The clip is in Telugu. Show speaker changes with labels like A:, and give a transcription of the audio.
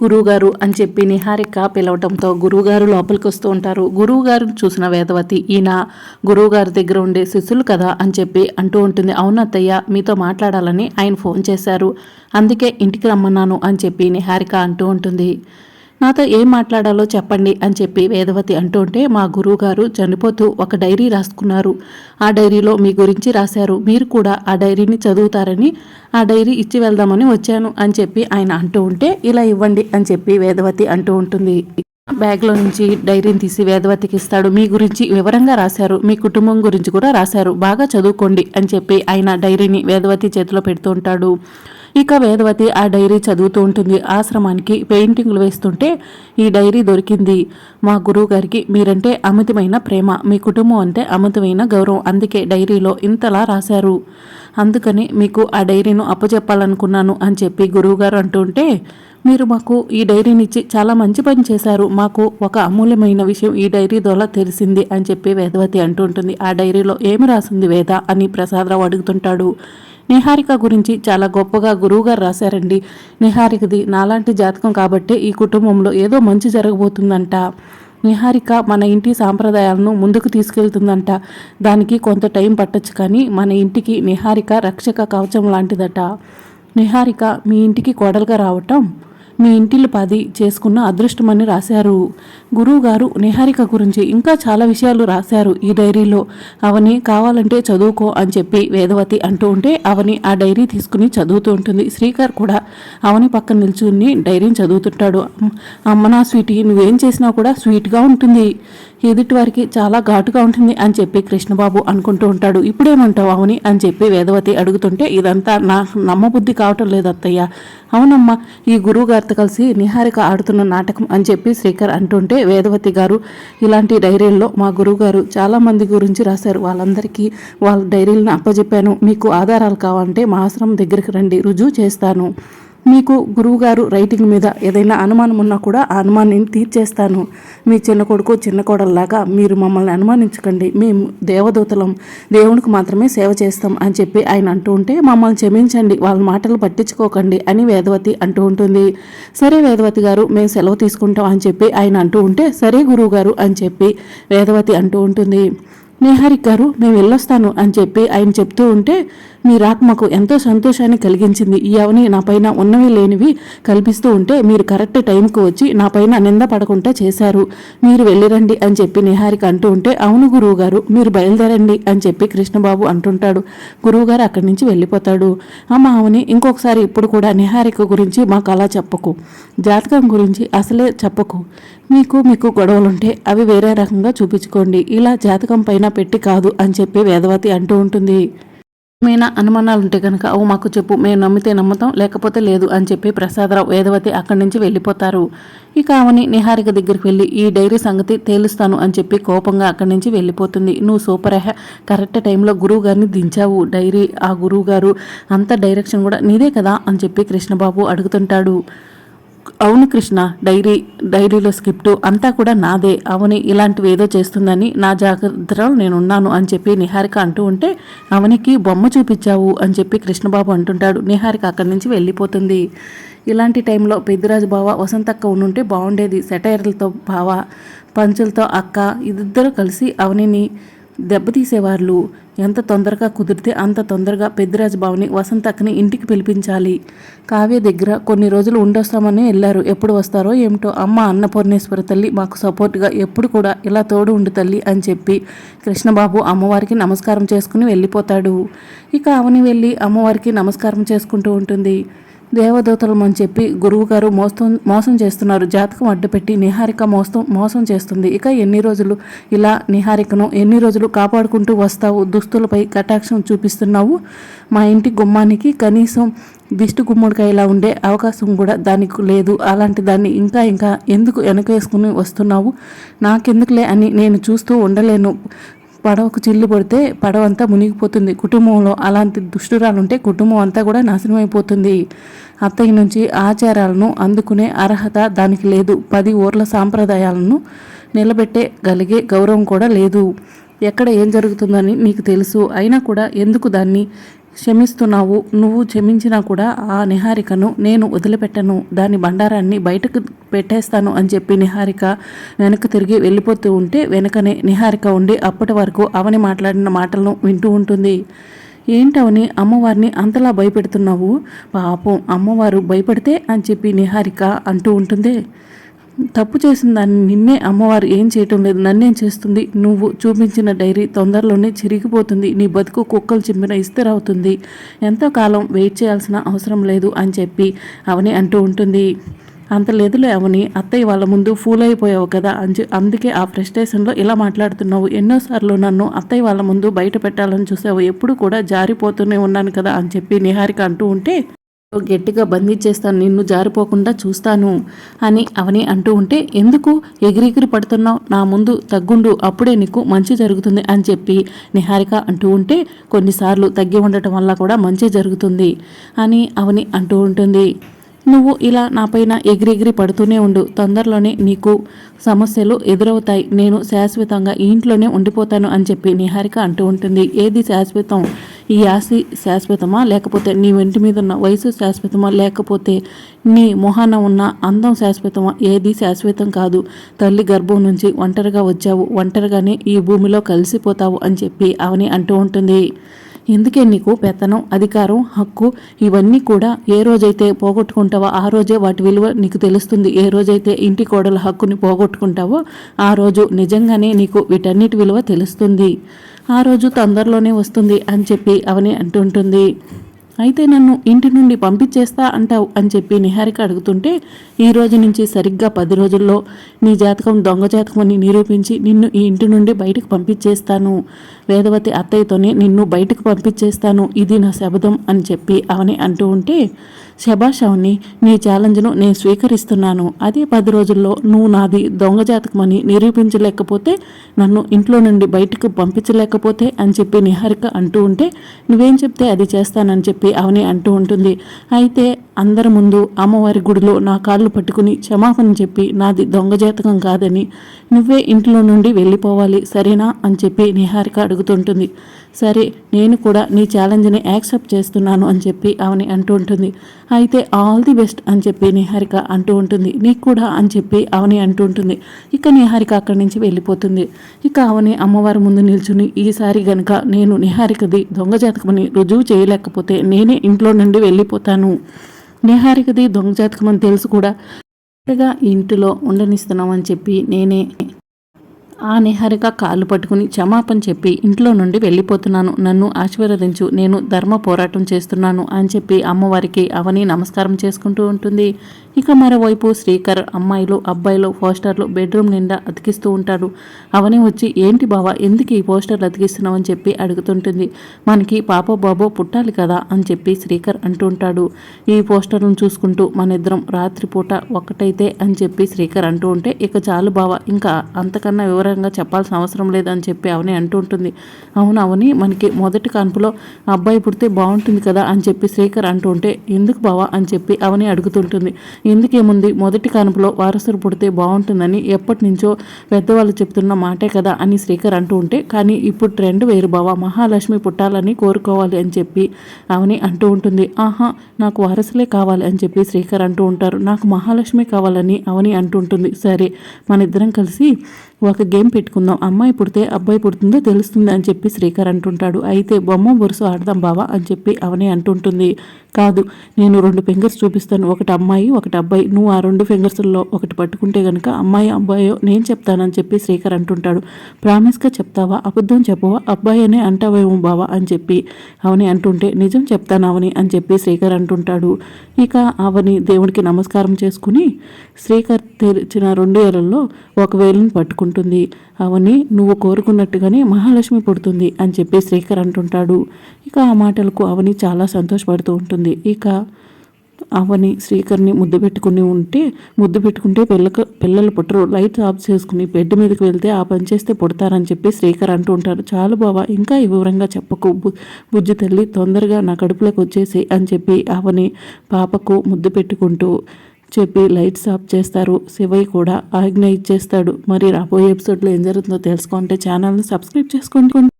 A: గురువుగారు అని చెప్పి నిహారిక పిలవటంతో గురువుగారు లోపలికి వస్తూ ఉంటారు. గురువుగారు చూసిన వేదవతి ఈయన గురువుగారి దగ్గర ఉండే శిష్యులు కదా అని చెప్పి అంటూ ఉంటుంది. అవును అత్తయ్య మీతో మాట్లాడాలని ఆయన ఫోన్ చేశారు. అందుకే ఇంటికి రమ్మన్నాను అని చెప్పి నిహారిక అంటూ ఉంటుంది. నాతో ఏం మాట్లాడాలో చెప్పండి అని చెప్పి వేదవతి అంటూ ఉంటే మా గురువుగారు చనిపోతూ ఒక డైరీ రాసుకున్నారు. ఆ డైరీలో మీ గురించి రాశారు. మీరు కూడా ఆ డైరీని చదువుతారని ఆ డైరీ ఇచ్చి వెళ్దామని వచ్చాను అని చెప్పి ఆయన అంటూ ఉంటే ఇలా ఇవ్వండి అని చెప్పి వేదవతి అంటూ ఉంటుంది. బ్యాగ్లో నుంచి డైరీని తీసి వేదవతికి ఇస్తాడు. మీ గురించి వివరంగా రాశారు. మీ కుటుంబం గురించి కూడా రాశారు. బాగా చదువుకోండి అని చెప్పి ఆయన డైరీని వేదవతి చేతిలో పెడుతూ ఉంటాడు. ఇక వేదవతి ఆ డైరీ చదువుతూ ఉంటుంది. ఆశ్రమానికి పెయింటింగ్లు వేస్తుంటే ఈ డైరీ దొరికింది. మా గురువు గారికి మీరంటే అమితమైన ప్రేమ. మీ కుటుంబం అంటే అమితమైన గౌరవం. అందుకే డైరీలో ఇంతలా రాశారు. అందుకని మీకు ఆ డైరీను అప్పచెప్పాలనుకున్నాను అని చెప్పి గురువుగారు అంటుంటే మీరు మాకు ఈ డైరీని ఇచ్చి చాలా మంచి పని చేశారు. మాకు ఒక అమూల్యమైన విషయం ఈ డైరీ ద్వారా తెలిసింది అని చెప్పి వేదవతి అంటుంటుంది ఆ డైరీలో ఏమి రాసింది వేద అని ప్రసాదరావు అడుగుతుంటాడు. నిహారిక గురించి చాలా గొప్పగా గురువుగారు రాశారండి. నిహారికది నాలాంటి జాతకం కాబట్టే ఈ కుటుంబంలో ఏదో మంచి జరగబోతుందంట. నిహారిక మన ఇంటి సాంప్రదాయాలను ముందుకు తీసుకెళ్తుందంట. దానికి కొంత టైం పట్టొచ్చు కానీ మన ఇంటికి నిహారిక రక్షక కవచం లాంటిదట. నిహారిక మీ ఇంటికి కోడలుగా రావటం మీ ఇంటిల్లు పది చేసుకున్న అదృష్టమని రాశారు. గురువుగారు నిహారిక గురించి ఇంకా చాలా విషయాలు రాశారు. ఈ డైరీలో అవని కావాలంటే చదువుకో అని చెప్పి వేదవతి అంటూ ఉంటే అవని ఆ డైరీ తీసుకుని చదువుతూ ఉంటుంది. శ్రీకర్ కూడా అవని పక్కన నిల్చుని డైరీని చదువుతుంటాడు. అమ్మ నా స్వీటీ నువ్వేం చేసినా కూడా స్వీట్గా ఉంటుంది. ఎదుటి వారికి చాలా ఘాటుగా ఉంటుంది అని చెప్పి కృష్ణబాబు అనుకుంటూ ఉంటాడు. ఇప్పుడేమంటావు అవని అని చెప్పి వేదవతి అడుగుతుంటే ఇదంతా నా నమ్మబుద్ధి కావటం లేదు అత్తయ్య. అవునమ్మా ఈ గురువు గారితో కలిసి నిహారిక ఆడుతున్న నాటకం అని చెప్పి శ్రీకర్ అంటుంటే వేదవతి గారు ఇలాంటి డైరీల్లో మా గురువు గారు చాలా మంది గురించి రాశారు. వాళ్ళందరికీ వాళ్ళ డైరీలను అప్పచెప్పాను మీకు ఆధారాలు కావాలంటే మా ఆశ్రమం దగ్గరికి రండి. రుజువు చేస్తాను. మీకు గురువుగారు రైటింగ్ మీద ఏదైనా అనుమానం ఉన్నా కూడా ఆ అనుమానాన్ని తీర్చేస్తాను. మీ చిన్న కొడుకు చిన్న కోడల్లాగా మీరు మమ్మల్ని అనుమానించకండి. మేము దేవదూతలం దేవునికి మాత్రమే సేవ చేస్తాం అని చెప్పి ఆయన అంటూ ఉంటే మమ్మల్ని క్షమించండి. వాళ్ళ మాటలు పట్టించుకోకండి అని వేదవతి అంటూ ఉంటుంది. సరే వేదవతి గారు మేము సెలవు తీసుకుంటాం అని చెప్పి ఆయన అంటూ ఉంటే సరే గురువు గారు అని చెప్పి వేదవతి అంటూ ఉంటుంది. నిహారిక్ గారు మేము వెళ్ళొస్తాను అని చెప్పి ఆయన చెప్తూ ఉంటే మీ రాక మాకు ఎంతో సంతోషాన్ని కలిగించింది. ఈ అవని నా పైన ఉన్నవి లేనివి కల్పిస్తూ ఉంటే మీరు కరెక్ట్ టైంకి వచ్చి నా పైన నింద పడకుండా చేశారు. మీరు వెళ్ళిరండి అని చెప్పి నిహారిక అంటూ ఉంటే అవును గురువు గారు మీరు బయలుదేరండి అని చెప్పి కృష్ణబాబు అంటుంటాడు. గురువుగారు అక్కడి నుంచి వెళ్ళిపోతాడు. అమ్మ అవుని ఇంకొకసారి ఇప్పుడు కూడా నిహారిక గురించి మాకు అలా చెప్పకు. జాతకం గురించి అసలే చెప్పకు. మీకు మీకు గొడవలుంటే అవి వేరే రకంగా చూపించుకోండి. ఇలా జాతకం పైన పెట్టి కాదు అని చెప్పి వేదవతి అంటూ ఉంటుంది. ఏమైనా అనుమానాలు ఉంటే కనుక అవు మాకు చెప్పు మేము నమ్మితే నమ్మతాం లేకపోతే లేదు అని చెప్పి ప్రసాదరావు వేదవతి అక్కడి నుంచి వెళ్ళిపోతారు. ఇక ఆమెని నిహారిక దగ్గరికి వెళ్ళి ఈ డైరీ సంగతి తేలుస్తాను అని చెప్పి కోపంగా అక్కడి నుంచి వెళ్ళిపోతుంది. నువ్వు సూపర్ హ్యా కరెక్ట్ టైంలో గురువు గారిని దించావు. డైరీ ఆ గురువు గారు అంత డైరెక్షన్ కూడా నీదే కదా అని చెప్పి కృష్ణబాబు అడుగుతుంటాడు. అవును కృష్ణ డైరీ డైరీలో స్క్రిప్టు అంతా కూడా నాదే. అవని ఇలాంటివి ఏదో చేస్తుందని నా జాగ్రత్తలో నేను ఉన్నాను అని చెప్పి నిహారిక అంటూ ఉంటే అవనికి బొమ్మ చూపించావు అని చెప్పి కృష్ణబాబు అంటుంటాడు. నిహారిక అక్కడి నుంచి వెళ్ళిపోతుంది. ఇలాంటి టైంలో పెద్దిరాజు బావ వసంతక్క ఉండుంటే బాగుండేది సెటైర్లతో బావ పంచులతో అక్క ఇద్దరు కలిసి అవనిని దెబ్బతీసేవాళ్ళు ఎంత తొందరగా కుదిరితే అంత తొందరగా పెద్దిరాజు బావుని వసంతక్కని ఇంటికి పిలిపించాలి. కావ్య దగ్గర కొన్ని రోజులు ఉండొస్తామని వెళ్ళారు ఎప్పుడు వస్తారో ఏమిటో అమ్మ అన్నపూర్ణేశ్వర తల్లి మాకు సపోర్ట్గా ఎప్పుడు కూడా ఇలా తోడు ఉండు తల్లి అని చెప్పి కృష్ణబాబు అమ్మవారికి నమస్కారం చేసుకుని వెళ్ళిపోతాడు. ఇక అవని వెళ్ళి అమ్మవారికి నమస్కారం చేసుకుంటూ ఉంటుంది. దేవదూతలం అని చెప్పి గురువుగారు మోసం మోసం చేస్తున్నారు. జాతకం అడ్డుపెట్టి నిహారిక మోసం మోసం చేస్తుంది. ఇక ఎన్ని రోజులు ఇలా నిహారికను ఎన్ని రోజులు కాపాడుకుంటూ వస్తావు? దుస్తులపై కటాక్షం చూపిస్తున్నావు? మా ఇంటి గుమ్మానికి కనీసం దిష్టి గుమ్మడికాయలా ఉండే అవకాశం కూడా దానికి లేదు. అలాంటి దాన్ని ఇంకా ఇంకా ఎందుకు వెనకేసుకుని వస్తున్నావు? నాకెందుకులే అని నేను చూస్తూ ఉండలేను. పడవకు చిల్లు పడితే పడవ అంతా మునిగిపోతుంది. కుటుంబంలో అలాంటి దుష్టురాలుంటే కుటుంబం అంతా కూడా నాశనం అయిపోతుంది అత్తయ్య నుంచి ఆచారాలను అందుకునే అర్హత దానికి లేదు. పది ఊర్ల సాంప్రదాయాలను నిలబెట్టగలిగే గౌరవం కూడా లేదు. ఎక్కడ ఏం జరుగుతుందని నీకు తెలుసు. అయినా కూడా ఎందుకు దాన్ని క్షమిస్తున్నావు. నువ్వు క్షమించినా కూడా ఆ నిహారికను నేను వదిలిపెట్టను. దాని బండారాన్ని బయటకు పెట్టేస్తాను అని చెప్పి నిహారిక వెనక్కి తిరిగి వెళ్ళిపోతూ ఉంటే వెనకనే నిహారిక ఉండి అప్పటి వరకు అవని మాట్లాడిన మాటలను వింటూ ఉంటుంది. ఏంటవని అమ్మవారిని అంతలా భయపెడుతున్నావు? పాపం అమ్మవారు భయపడితే అని చెప్పి నిహారిక అంటూ ఉంటుంది. తప్పు చేసిన దాన్ని నిన్నే అమ్మవారు ఏం చేయటం లేదు నన్నేం చేస్తుంది? నువ్వు చూపించిన డైరీ తొందరలోనే చిరిగిపోతుంది నీ బతుకు కుక్కలు చింపిన ఇస్తరవుతుంది ఎంతో కాలం వెయిట్ చేయాల్సిన అవసరం లేదు అని చెప్పి అవని అంటూ ఉంటుంది. అంత లేదులే అవని అత్తయ్య వాళ్ళ ముందు ఫూల్ అయిపోయావు కదా అని అందుకే ఆ ఫ్రస్ట్రేషన్లో ఇలా మాట్లాడుతున్నావు. ఎన్నోసార్లు నన్ను అత్తయ్య వాళ్ళ ముందు బయట పెట్టాలని చూసావు ఎప్పుడు కూడా జారిపోతూనే ఉన్నాను కదా అని చెప్పి నిహారిక అంటూ ఉంటే గట్టిగా బంధించేస్తాను నిన్ను జారిపోకుండా చూస్తాను అని అవని అంటూ ఉంటే ఎందుకు ఎగిరిగిరి పడుతున్నావు? నా ముందు తగ్గుండు అప్పుడే నీకు మంచి జరుగుతుంది అని చెప్పి నిహారిక అంటూ ఉంటే కొన్నిసార్లు తగ్గి ఉండటం వల్ల కూడా మంచి జరుగుతుంది అని అవని అంటూ ఉంటుంది. నువ్వు ఇలా నాపైన ఎగిరెగిరి పడుతూనే ఉండు తొందరలోనే నీకు సమస్యలు ఎదురవుతాయి. నేను శాశ్వతంగా ఇంట్లోనే ఉండిపోతాను అని చెప్పి నిహారిక అంటూ ఉంటుంది. ఏది శాశ్వతం? ఈ ఆశి శాశ్వతమా? లేకపోతే నీ వెంటి మీద ఉన్న వయసు శాశ్వతమా? లేకపోతే నీ మొహాన ఉన్న అందం శాశ్వతమా? ఏది శాశ్వతం కాదు. తల్లి గర్భం నుంచి ఒంటరిగా వచ్చావు. ఒంటరిగానే ఈ భూమిలో కలిసిపోతావు అని చెప్పి అవని అంటూ ఉంటుంది. ఎందుకే నీకు పెత్తనం అధికారం హక్కు ఇవన్నీ కూడా ఏ రోజైతే పోగొట్టుకుంటావో ఆ రోజే వాటి విలువ నీకు తెలుస్తుంది. ఏ రోజైతే ఇంటి కోడల హక్కుని పోగొట్టుకుంటావో ఆ రోజు నిజంగానే నీకు వీటన్నిటి విలువ తెలుస్తుంది. ఆ రోజు తొందరలోనే వస్తుంది అని చెప్పి అవని అంటుంటుంది. అయితే నన్ను ఇంటి నుండి పంపించేస్తా అంటావు అని చెప్పి నిహారిక అడుగుతుంటే ఈ రోజు నుంచి సరిగ్గా పది రోజుల్లో నీ జాతకం దొంగ జాతకం అని నిరూపించి నిన్ను ఈ ఇంటి నుండి బయటకు పంపించేస్తాను. వేదవతి అత్తయ్యతోనే నిన్ను బయటకు పంపించేస్తాను. ఇది నా శబదం అని చెప్పి అవని అంటూ ఉంటే శభాషవని నీ ఛాలెంజ్ను నేను స్వీకరిస్తున్నాను. అదే పది రోజుల్లో నువ్వు నాది దొంగ జాతకం అని నిరూపించలేకపోతే నన్ను ఇంట్లో నుండి బయటకు పంపించలేకపోతే అని చెప్పి నిహారిక అంటూ ఉంటే నువ్వేం చెప్తే అది చేస్తానని చెప్పి అవని అంటూ ఉంటుంది. అయితే అందరి ముందు అమ్మవారి గుడిలో నా కాళ్ళు పట్టుకుని క్షమాపణ చెప్పి నాది దొంగ జాతకం కాదని నువ్వే ఇంట్లో నుండి వెళ్ళిపోవాలి సరేనా? అని చెప్పి నిహారిక అడుగుతుంటుంది. సరే నేను కూడా నీ ఛాలెంజ్ని యాక్సెప్ట్ చేస్తున్నాను అని చెప్పి అవని అంటూ ఉంటుంది. అయితే ఆల్ ది బెస్ట్ అని చెప్పి నిహారిక అంటూ ఉంటుంది. నీకు కూడా అని చెప్పి అవని అంటూ ఉంటుంది. ఇక నిహారిక అక్కడి నుంచి వెళ్ళిపోతుంది. ఇక అవని అమ్మవారి ముందు నిల్చుని ఈసారి గనుక నేను నిహారికది దొంగ జాతకమని రుజువు చేయలేకపోతే నేనే ఇంట్లో నుండి వెళ్ళిపోతాను. నిహారికది దొంగ జాతకం అని తెలుసు కూడా. ఇంటిలో ఉండనిస్తున్నామని చెప్పి నేనే ఆ నిహారిక కాళ్ళు పట్టుకుని క్షమాపణ చెప్పి ఇంట్లో నుండి వెళ్ళిపోతున్నాను. నన్ను ఆశీర్వదించు. నేను ధర్మ పోరాటం చేస్తున్నాను అని చెప్పి అమ్మవారికి అవని నమస్కారం చేసుకుంటూ ఉంటుంది. ఇక మరోవైపు శ్రీకర్ అమ్మాయిలు అబ్బాయిలు పోస్టర్లు బెడ్రూమ్ నిండా అతికిస్తూ ఉంటాడు అవని వచ్చి ఏంటి బావా ఎందుకు ఈ పోస్టర్లు అతికిస్తున్నావు? అని చెప్పి అడుగుతుంటుంది. మనకి పాప బాబో పుట్టాలి కదా? అని చెప్పి శ్రీకర్ అంటూ ఉంటాడు. ఈ పోస్టర్లను చూసుకుంటూ మన ఇద్దరం రాత్రిపూట ఒక్కటైతే అని చెప్పి శ్రీకర్ అంటూ ఉంటే ఇక చాలు బావా ఇంకా అంతకన్నా వివరంగా చెప్పాల్సిన అవసరం లేదని చెప్పి అవని అంటూ ఉంటుంది. అవును అవని మనకి మొదటి కాన్పులో అబ్బాయి పుడితే బాగుంటుంది కదా? అని చెప్పి శ్రీకర్ అంటూ ఉంటే ఎందుకు బావా? అని చెప్పి అవని అడుగుతుంటుంది. ఎందుకేముంది? మొదటి కానుపులో వారసులు పుడితే బాగుంటుందని ఎప్పటి నుంచో పెద్దవాళ్ళు చెప్తున్న మాటే కదా అని శ్రీకర్ అంటూ ఉంటే కానీ ఇప్పుడు ట్రెండ్ వేరు బావ. మహాలక్ష్మి పుట్టాలని కోరుకోవాలి అని చెప్పి అవని అంటూ ఉంటుంది. ఆహా నాకు వారసులే కావాలి అని చెప్పి శ్రీకర్ అంటూ ఉంటారు. నాకు మహాలక్ష్మి కావాలని అవని అంటుంటుంది సరే మన ఇద్దరం కలిసి ఒక గేమ్ పెట్టుకుందాం. అమ్మాయి పుడితే అబ్బాయి పుడుతుందో తెలుస్తుంది అని చెప్పి శ్రీకర్ అంటుంటాడు. అయితే బొమ్మ బొరుసు ఆడదాం బావా అని చెప్పి అవని అంటుంటుంది. కాదు నేను రెండు ఫింగర్స్ చూపిస్తాను. ఒకటి అమ్మాయి ఒకటి అబ్బాయి. నువ్వు ఆ రెండు ఫింగర్స్లో ఒకటి పట్టుకుంటే కనుక అమ్మాయి అబ్బాయో నేను చెప్తానని చెప్పి శ్రీకర్ అంటుంటాడు. ప్రామిస్గా చెప్తావా? అబద్ధం చెప్పవా? అబ్బాయి అనే అంటావేమో బావా? అని చెప్పి అవని అంటుంటే నిజం చెప్తాను అవని అని చెప్పి శ్రీకర్ అంటుంటాడు. ఇక అవని దేవుడికి నమస్కారం చేసుకుని శ్రీకర్ తెరిచిన రెండు ఏళ్ళలో ఒక వేలుని ఉంటుంది. అవని నువ్వు కోరుకున్నట్టుగానే మహాలక్ష్మి పుడుతుంది అని చెప్పి శ్రీకర్ అంటుంటాడు. ఇక ఆ మాటలకు అవని చాలా సంతోషపడుతూ ఉంటుంది. ఇక అవని శ్రీకర్ని ముద్దు పెట్టుకుని ఉంటే ముద్దు పెట్టుకుంటే పిల్లక పిల్లలు పుట్టరు లైట్స్ ఆఫ్ చేసుకుని బెడ్ మీదకి వెళ్తే ఆ పని చేస్తే పుడతారని చెప్పి శ్రీకర్ అంటూ ఉంటారు చాలు బాబా ఇంకా వివరంగా చెప్పకు. బుజ్జి తల్లి తొందరగా నా కడుపులోకి వచ్చేసి అని చెప్పి అవని పాపకు ముద్దు పెట్టుకుంటూ చెప్పి లైట్స్ ఆఫ్ చేస్తారు. శివయ్య కూడా ఆజ్ఞ ఇచ్చేస్తాడు. మరి రాబోయే ఎపిసోడ్లో ఏం జరుగుతుందో తెలుసుకుంటే ఛానల్ని సబ్స్క్రైబ్ చేసుకోండి.